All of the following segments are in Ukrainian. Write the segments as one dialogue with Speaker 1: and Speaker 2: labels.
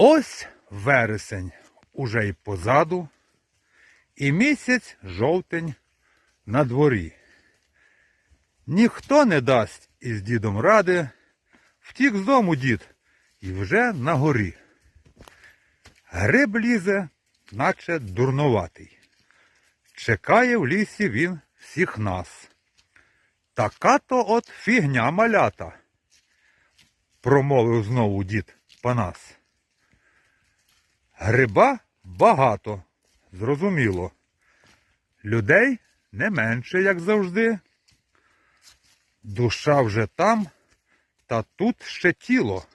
Speaker 1: Ось вересень уже й позаду, і місяць жовтень на дворі. Ніхто не дасть із дідом ради, втік з дому дід і вже на горі. Гриб лізе, наче дурнуватий. Чекає в лісі він всіх нас. Така то от фігня малята, промовив знову дід Панас. Гриба багато, зрозуміло. Людей не менше, як завжди. Душа вже там, та тут ще тіло.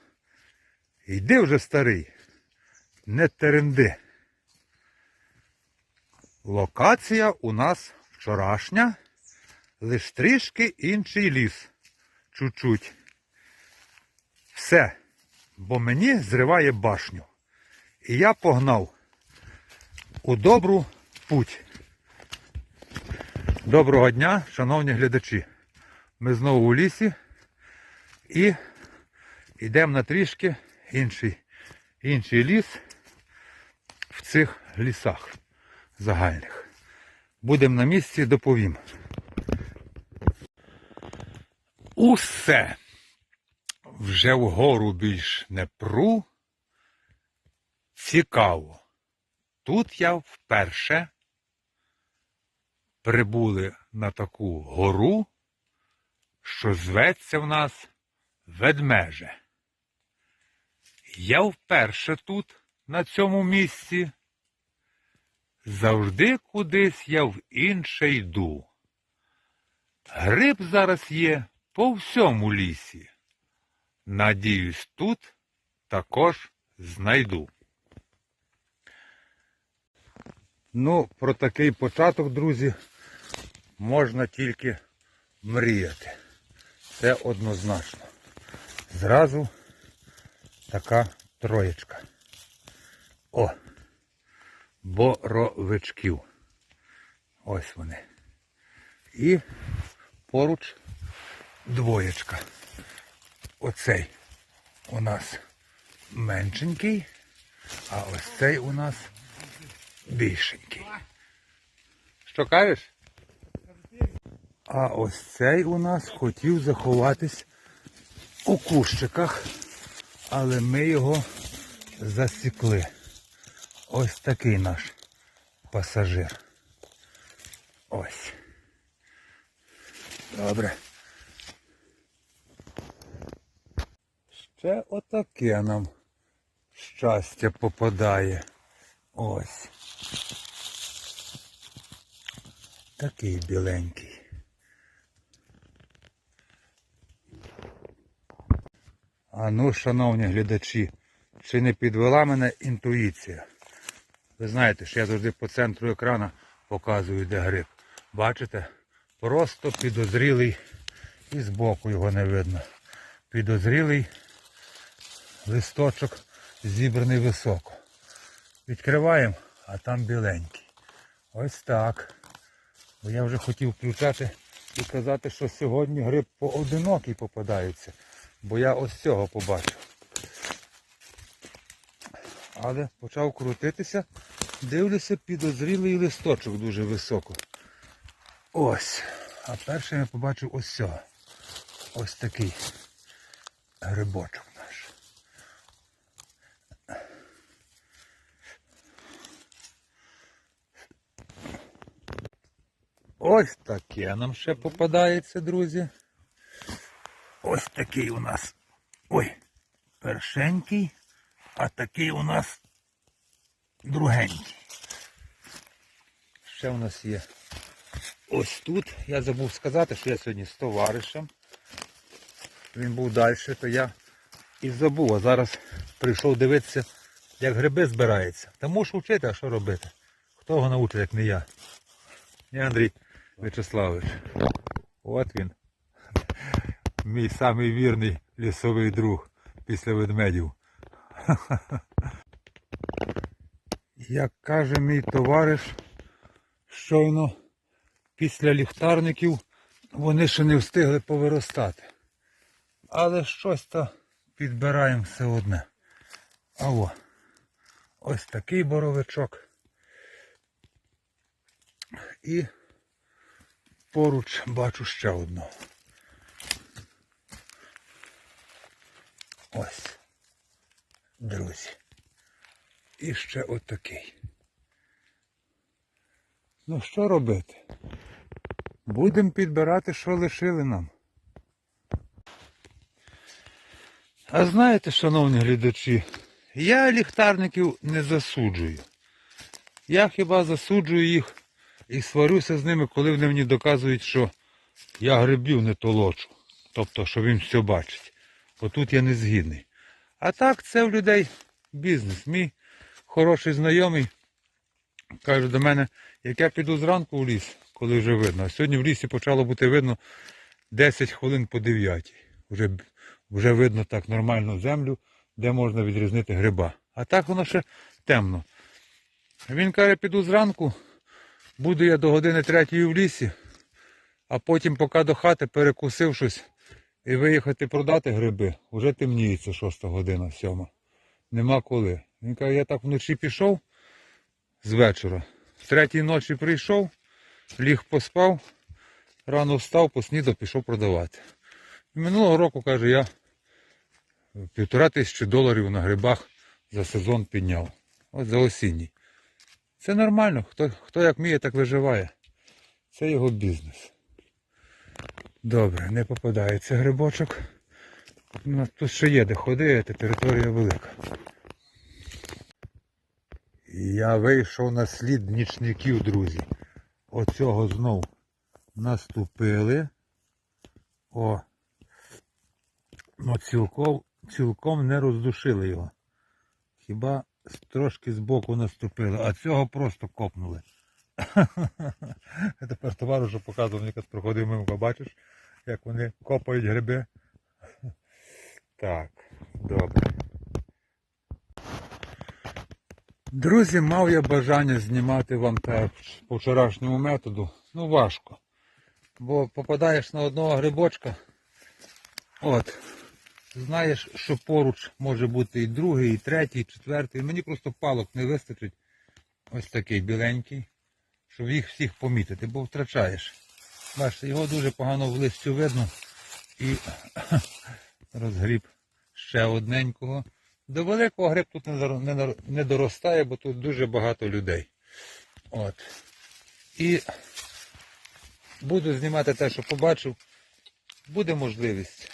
Speaker 1: Йди вже, старий, не теренди. Локація у нас вчорашня, лиш трішки інший ліс. Чуть-чуть. Все, бо мені зриває башню. І я погнав у добру путь. Доброго дня, шановні глядачі. Ми знову у лісі і йдемо на трішки інший, інший ліс в цих лісах загальних. Будемо на місці, доповім. Усе. Вже вгору більш не пру. Цікаво. Тут я вперше прибули на таку гору, що зветься в нас ведмеже. Я вперше тут, на цьому місці. Завжди кудись я в інше йду. Гриб зараз є по всьому лісі. Надіюсь, тут також знайду. Ну, про такий початок, друзі, можна тільки мріяти. Це однозначно. Зразу така троєчка. О! Боровичків. Ось вони. І поруч двоєчка. Оцей у нас меншенький, а ось цей у нас більшенький. Що кажеш? А ось цей у нас хотів заховатись у кущиках, але ми його засікли. Ось такий наш пасажир. Ось. Добре. Ще отаке нам щастя попадає. Ось. Такий біленький. А ну, шановні глядачі, чи не підвела мене інтуїція? Ви знаєте, що я завжди по центру екрана показую, де гриб. Бачите? Просто підозрілий і збоку його не видно. Підозрілий листочок зібраний високо. Відкриваємо, а там біленький. Ось так. Бо я вже хотів включати і казати, що сьогодні гриб поодинокий попадається. Бо я ось цього побачив. Але почав крутитися, дивлюся, підозрілий листочок дуже високо. Ось. А першим я побачив ось цього. Ось такий грибочок Ось таке нам ще попадається, друзі. Ось такий у нас. Ой, першенький, а такий у нас другенький. Ще у нас є ось тут. Я забув сказати, що я сьогодні з товаришем. Він був далі, то я і забув. А зараз прийшов дивитися, як гриби збираються. Та мушу вчити, а що робити? Хто його научить, як не я? Не Андрій Вячеславович. От він. Мій самий вірний лісовий друг після ведмедів. Як каже мій товариш, щойно після ліхтарників вони ще не встигли повиростати. Але щось то підбираємо все одне. А о, Ось такий боровичок. І поруч бачу ще одного. Ось. Друзі. І ще отакий. Ну що робити? Будемо підбирати, що лишили нам. А знаєте, шановні глядачі, я ліхтарників не засуджую. Я хіба засуджую їх і сварюся з ними, коли вони мені доказують, що я грибів не толочу. Тобто, що він все бачить. Отут я не згідний. А так, це в людей бізнес. Мій хороший знайомий каже до мене, як я піду зранку в ліс, коли вже видно. А сьогодні в лісі почало бути видно 10 хвилин по 9. Вже, вже видно так нормально землю, де можна відрізнити гриба. А так воно ще темно. Він каже, піду зранку, буду я до години третьої в лісі, а потім, поки до хати перекусив щось і виїхати продати гриби, вже темніється шоста година, сьома. Нема коли. Він каже, я так вночі пішов з вечора. В третій ночі прийшов, ліг поспав, рано встав, поснідав, пішов продавати. І минулого року, каже, я півтора тисячі доларів на грибах за сезон підняв. Ось за осінній. Це нормально, хто, хто як вміє, так виживає. Це його бізнес. Добре, не попадається грибочок. Ну, Тут ще є де ходити, територія велика. Я вийшов на слід нічників, друзі. Оцього знов наступили. О. Ну, цілком, цілком не роздушили його. Хіба трошки збоку наступили, а цього просто копнули. Тепер товаришу показував, мені якось проходив мимо, бачиш, як вони копають гриби. Так, добре. Друзі, мав я бажання знімати вам так по вчорашньому методу. Ну важко. Бо попадаєш на одного грибочка. От. Знаєш, що поруч може бути і другий, і третій, і четвертий. Мені просто палок не вистачить. Ось такий біленький. Щоб їх всіх помітити, бо втрачаєш. Бачите, його дуже погано в листю видно. І розгріб ще одненького. До великого гриб тут не, доростає, бо тут дуже багато людей. От. І буду знімати те, що побачив. Буде можливість,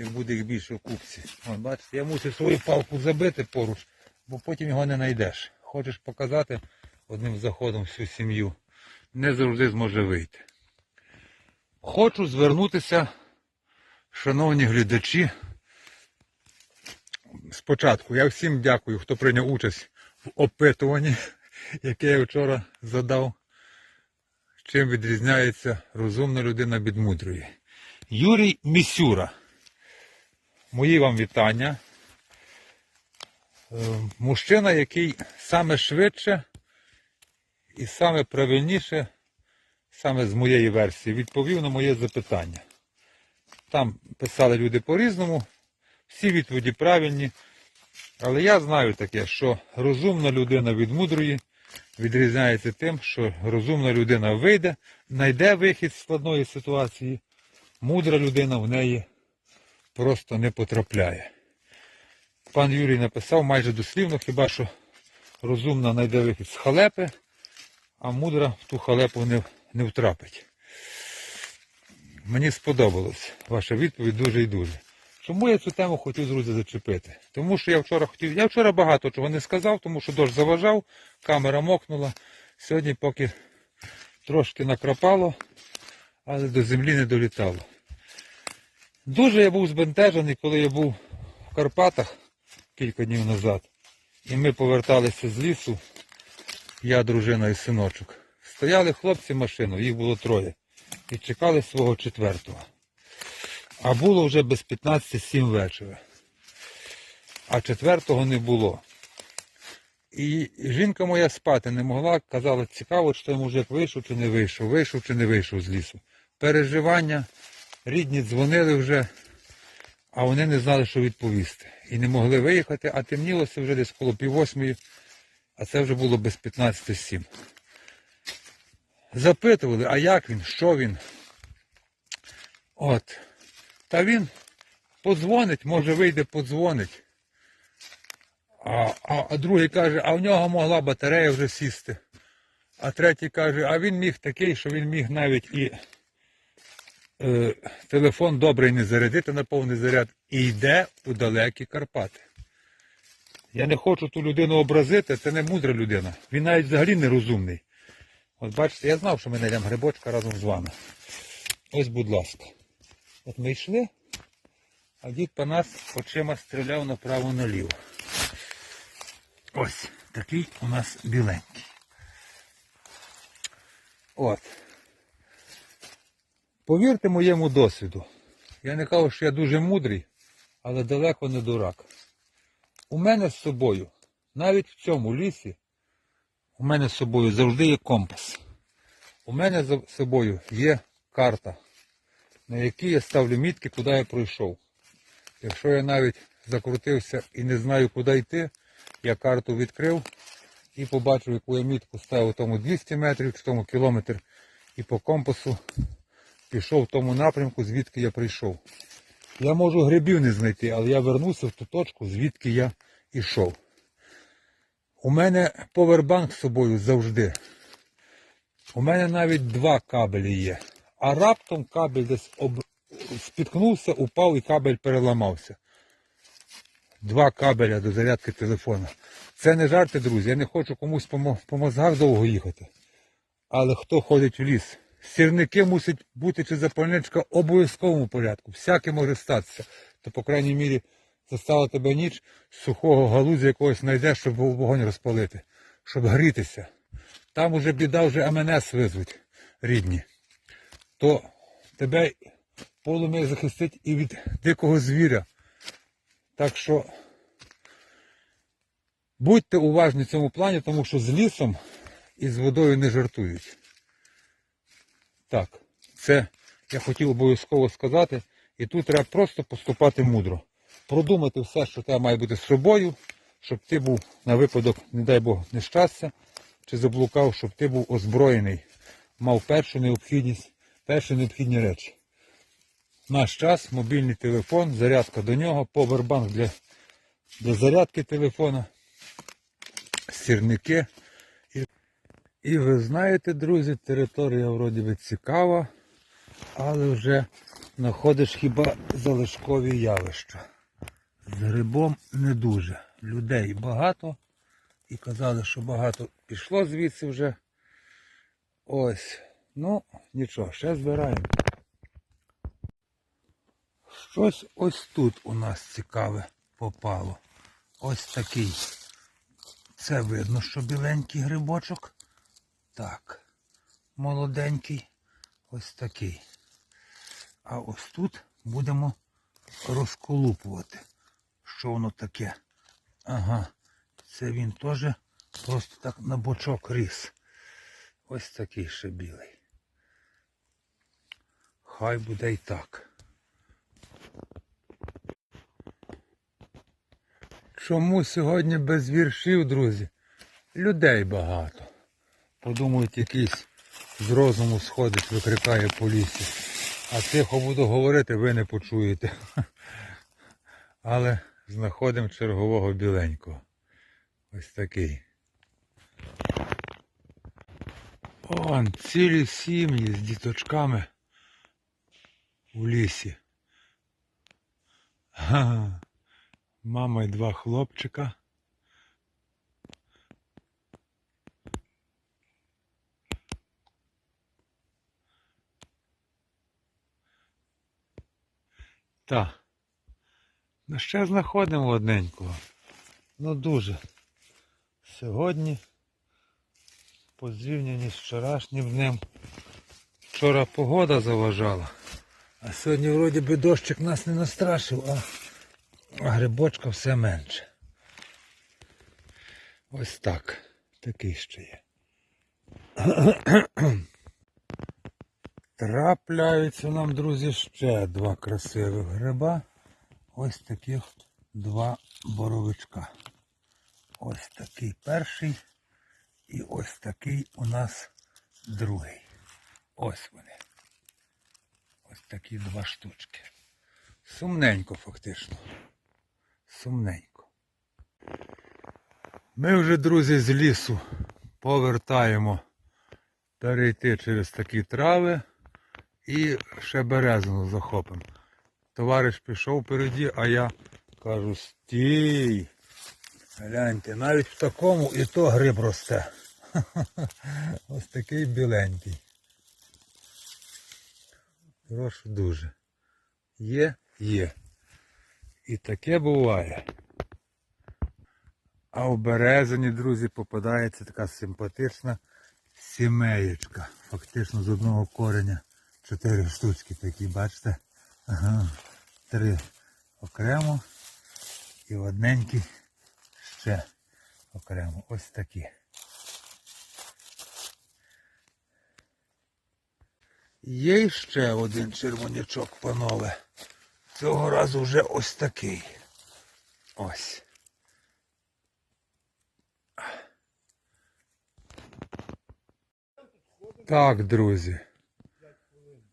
Speaker 1: як буде їх більше в купці. От, бачите, я мусив свою палку забити поруч, бо потім його не знайдеш. Хочеш показати одним заходом всю сім'ю, не завжди зможе вийти. Хочу звернутися, шановні глядачі, спочатку я всім дякую, хто прийняв участь в опитуванні, яке я вчора задав. Чим відрізняється розумна людина від мудрої. Юрій Місюра. Мої вам вітання. Е, Мужчина, який саме швидше і саме правильніше, саме з моєї версії, відповів на моє запитання. Там писали люди по-різному, всі відповіді правильні. Але я знаю таке, що розумна людина від мудрої відрізняється тим, що розумна людина вийде, знайде вихід з складної ситуації, мудра людина в неї просто не потрапляє. Пан Юрій написав майже дослівно, хіба що розумна знайде вихід з халепи, а мудра в ту халепу не, не втрапить. Мені сподобалась ваша відповідь дуже і дуже. Чому я цю тему хотів, друзі, зачепити? Тому що я вчора хотів. Я вчора багато чого не сказав, тому що дощ заважав, камера мокнула. Сьогодні поки трошки накрапало, але до землі не долітало. Дуже я був збентежений, коли я був в Карпатах кілька днів назад. І ми поверталися з лісу, я, дружина і синочок. Стояли хлопці машину, їх було троє. І чекали свого четвертого. А було вже без 15-7 вечора. А четвертого не було. І жінка моя спати не могла, казала, цікаво, чи мужик вийшов чи не вийшов, вийшов чи не вийшов з лісу. Переживання, рідні дзвонили вже, а вони не знали, що відповісти. І не могли виїхати, а темнілося вже десь коло пів восьмої. А це вже було без 15.7. Запитували, а як він, що він? От. Та він подзвонить, може вийде, подзвонить. А, а, а другий каже, а в нього могла батарея вже сісти. А третій каже, а він міг такий, що він міг навіть і е, телефон добрий не зарядити на повний заряд і йде у далекі Карпати. Я не хочу ту людину образити, це не мудра людина. Він навіть взагалі не розумний. От бачите, я знав, що ми знайдемо грибочка разом з вами. Ось, будь ласка. От ми йшли, а дід по нас очима стріляв направо-наліво. Ось такий у нас біленький. От. Повірте моєму досвіду. Я не кажу, що я дуже мудрий, але далеко не дурак. У мене з собою, навіть в цьому лісі, у мене з собою завжди є компас. У мене з собою є карта, на якій я ставлю мітки, куди я пройшов. Якщо я навіть закрутився і не знаю, куди йти, я карту відкрив і побачив, яку я мітку ставив тому 200 метрів тому кілометр, і по компасу пішов в тому напрямку, звідки я прийшов. Я можу грибів не знайти, але я вернуся в ту точку, звідки я йшов. У мене повербанк з собою завжди. У мене навіть два кабелі є. А раптом кабель десь об... спіткнувся, упав і кабель переламався. Два кабеля до зарядки телефона. Це не жарти, друзі. Я не хочу комусь по, по мозгах довго їхати. Але хто ходить в ліс? Сірники мусять бути чи запальничка в обов'язковому порядку. Всяке може статися. То, по крайній мірі, застала тебе ніч, сухого галузя якогось знайдеш, щоб вогонь розпалити, щоб грітися. Там уже біда, вже МНС визвуть рідні. То тебе полум'я захистить і від дикого звіря. Так що будьте уважні в цьому плані, тому що з лісом і з водою не жартують. Так, це я хотів обов'язково сказати. І тут треба просто поступати мудро. Продумати все, що тебе має бути з собою, щоб ти був на випадок, не дай Бог, нещастя, чи заблукав, щоб ти був озброєний, мав першу необхідність, перші необхідні речі. Наш час, мобільний телефон, зарядка до нього, повербанк для, для зарядки телефона, сірники. І, ви знаєте, друзі, територія вроді би цікава, але вже знаходиш хіба залишкові явища. З грибом не дуже. Людей багато. І казали, що багато пішло звідси вже. Ось. Ну, нічого, ще збираємо. Щось ось тут у нас цікаве попало. Ось такий. Це видно, що біленький грибочок. Так. Молоденький. Ось такий. А ось тут будемо розколупувати. Що воно таке? Ага. Це він теж просто так на бочок ріс. Ось такий ще білий. Хай буде і так. Чому сьогодні без віршів, друзі? Людей багато. Подумають, якийсь з розуму сходить, викрикає по лісі. А тихо буду говорити, ви не почуєте. Але знаходимо чергового біленького. Ось такий. Он цілі сім'ї з діточками у лісі. Мама і два хлопчика. Та. Ну ще знаходимо одненького. Ну дуже. Сьогодні, по зрівнянні з вчорашнім днем, вчора погода заважала, а сьогодні вроді би дощик нас не настрашив, а, а грибочка все менше. Ось так. Такий ще є. Трапляються нам, друзі, ще два красивих гриба. Ось таких два боровичка. Ось такий перший І ось такий у нас другий. Ось вони. Ось такі два штучки. Сумненько фактично. Сумненько. Ми вже, друзі, з лісу повертаємо перейти через такі трави і ще березину захопимо. Товариш пішов впереді, а я кажу, стій. Гляньте, навіть в такому і то гриб росте. Ось такий біленький. Прошу дуже. Є, є. І таке буває. А в березині, друзі, попадається така симпатична сімеєчка. Фактично з одного кореня чотири штучки такі, бачите? Ага. Три окремо і одненький ще окремо. Ось такі. Є ще один червонячок, панове. Цього разу вже ось такий. Ось. Так, друзі.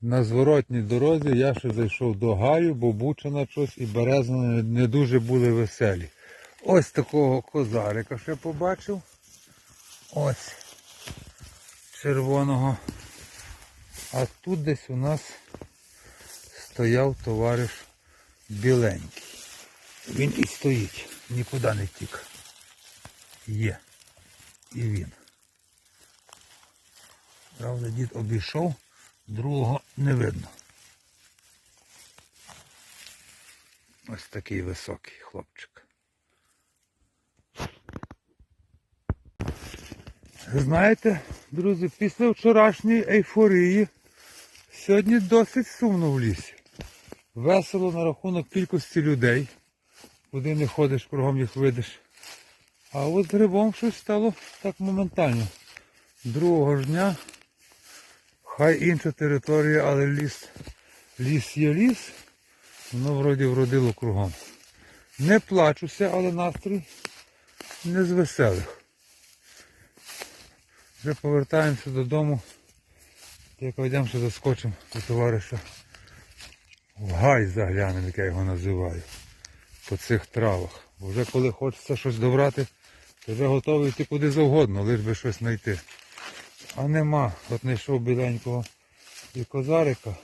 Speaker 1: На зворотній дорозі я ще зайшов до гаю, бо бучина щось і березна не- дуже були веселі. Ось такого козарика ще побачив. Ось червоного. А тут десь у нас стояв товариш біленький. Він і стоїть, нікуди не тік. Є. І він. Правда, дід обійшов, другого не видно. Ось такий високий хлопчик. Знаєте, друзі, після вчорашньої ейфорії сьогодні досить сумно в лісі. Весело на рахунок кількості людей. Куди не ходиш, кругом їх видиш. А от грибом щось стало так моментально. Другого ж дня Хай інша територія, але ліс, ліс є ліс, воно вроді вродило кругом. Не плачуся, але настрій не з веселих. Вже повертаємося додому. Як йдемо, що заскочимо до товариша. В гай заглянемо, як я його називаю. По цих травах. Бо вже коли хочеться щось добрати, то вже готовий йти куди завгодно, лиш би щось знайти. А нема. От знайшов біленького і козарика.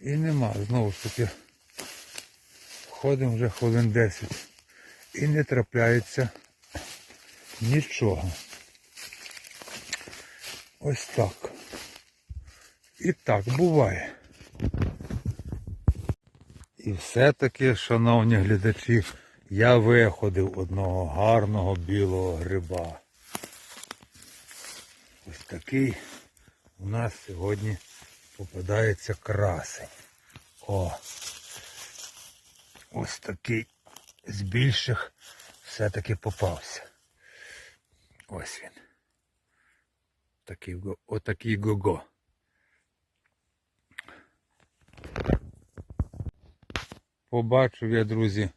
Speaker 1: І нема. Знову ж таки. Ходимо вже хвилин 10. І не трапляється нічого. Ось так. І так буває. І все-таки, шановні глядачі, я виходив одного гарного білого гриба. Такий у нас сьогодні попадається красень. О! Ось такий з більших все-таки попався. Ось він. Такий, отакий го-го. Побачив я, друзі,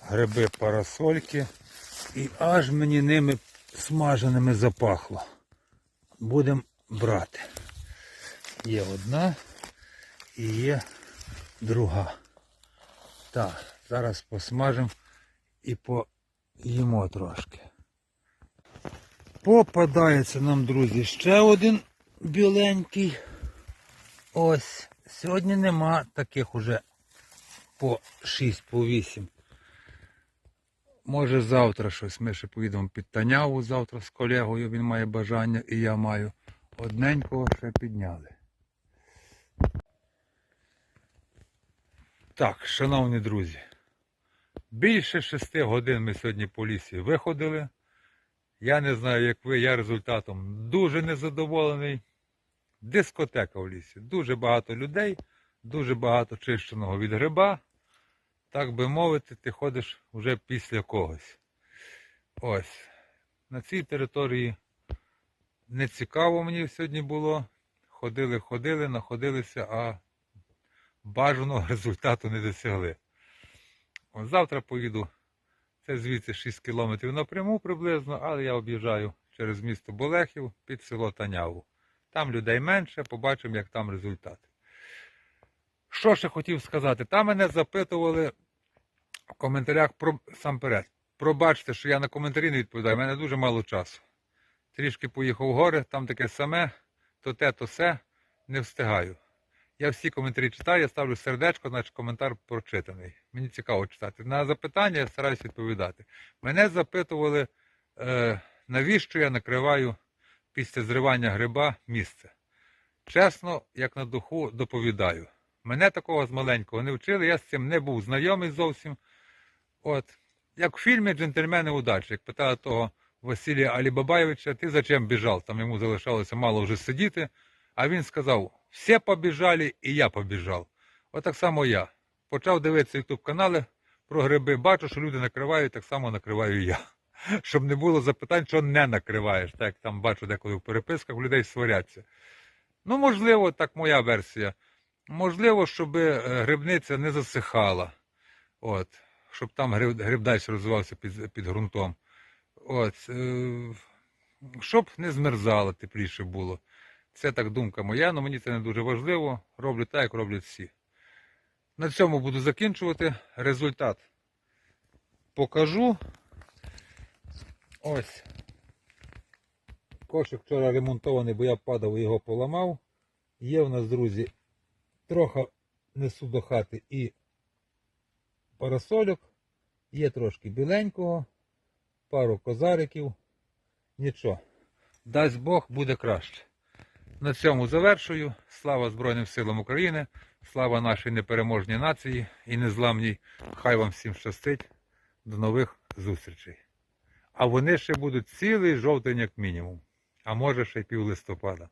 Speaker 1: гриби парасольки і аж мені ними смаженими запахло. Будемо брати. Є одна і є друга. Так, зараз посмажемо і поїмо трошки. Попадається нам, друзі, ще один біленький. Ось. Сьогодні нема таких уже по 6, по 8. Може завтра щось. Ми ще поїдемо під Таняву завтра з колегою, він має бажання і я маю. Одненького ще підняли. Так, шановні друзі, більше шести годин ми сьогодні по лісі виходили. Я не знаю, як ви, я результатом дуже незадоволений. Дискотека в лісі. Дуже багато людей, дуже багато чищеного від гриба. Так би мовити, ти ходиш вже після когось. Ось. На цій території не цікаво мені сьогодні було. Ходили, ходили, знаходилися, а бажаного результату не досягли. От завтра поїду. Це звідси 6 кілометрів напряму приблизно, але я об'їжджаю через місто Болехів під село Таняву. Там людей менше, побачимо, як там результат. Що ще хотів сказати? Там мене запитували в коментарях про сам перед. Пробачте, що я на коментарі не відповідаю, в мене дуже мало часу. Трішки поїхав в гори, там таке саме, то те, то се, не встигаю. Я всі коментарі читаю, я ставлю сердечко, значить коментар прочитаний. Мені цікаво читати. На запитання я стараюсь відповідати. Мене запитували, е, навіщо я накриваю після зривання гриба місце. Чесно, як на духу, доповідаю. Мене такого з маленького не вчили, я з цим не був знайомий зовсім. От, як в фільмі Джентльмени удачі, як питали того Василія Алібабаєвича, ти зачем біжав? Там йому залишалося мало вже сидіти. А він сказав: всі побіжали, і я побіжав. Отак само я. Почав дивитися ютуб канали про гриби, бачу, що люди накривають, так само накриваю я. Щоб не було запитань, що не накриваєш. Так як там бачу деколи в переписках, людей сваряться. Ну, можливо, так моя версія. Можливо, щоб е, грибниця не засихала. От, щоб там гриб, гриб далі розвивався під, під ґрунтом. От, е, щоб не змерзало, тепліше було. Це так думка моя, але мені це не дуже важливо. Роблю так, як роблять всі. На цьому буду закінчувати. Результат покажу. Ось. Кошик вчора ремонтований, бо я падав і його поламав. Є в нас, друзі, трохи несу до хати і парасольок. Є трошки біленького, пару козариків. Нічого. Дасть Бог, буде краще. На цьому завершую. Слава Збройним силам України, слава нашій непереможній нації і незламній. Хай вам всім щастить. До нових зустрічей. А вони ще будуть цілий жовтень, як мінімум. А може ще й пів листопада.